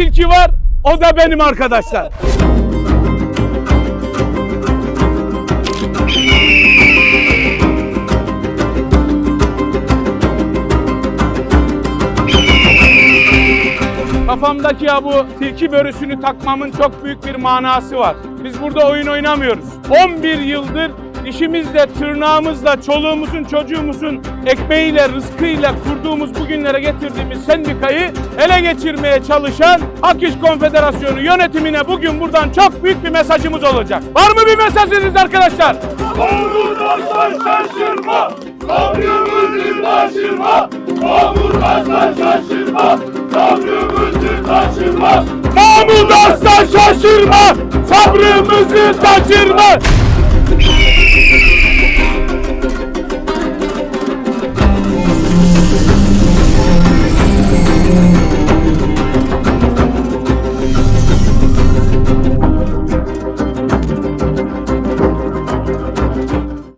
tilki var. O da benim arkadaşlar. Kafamdaki ya bu tilki börüsünü takmamın çok büyük bir manası var. Biz burada oyun oynamıyoruz. 11 yıldır işimizle, tırnağımızla, çoluğumuzun, çocuğumuzun ekmeğiyle, rızkıyla kurduğumuz bugünlere getirdiğimiz sendikayı ele geçirmeye çalışan Hak Konfederasyonu yönetimine bugün buradan çok büyük bir mesajımız olacak. Var mı bir mesajınız arkadaşlar? Omurgasdan şaşırma, sabrımızı taşırma. Omurgasdan şaşırma, sabrımızı taşırma. Aslan şaşırma, sabrımızı taşırma.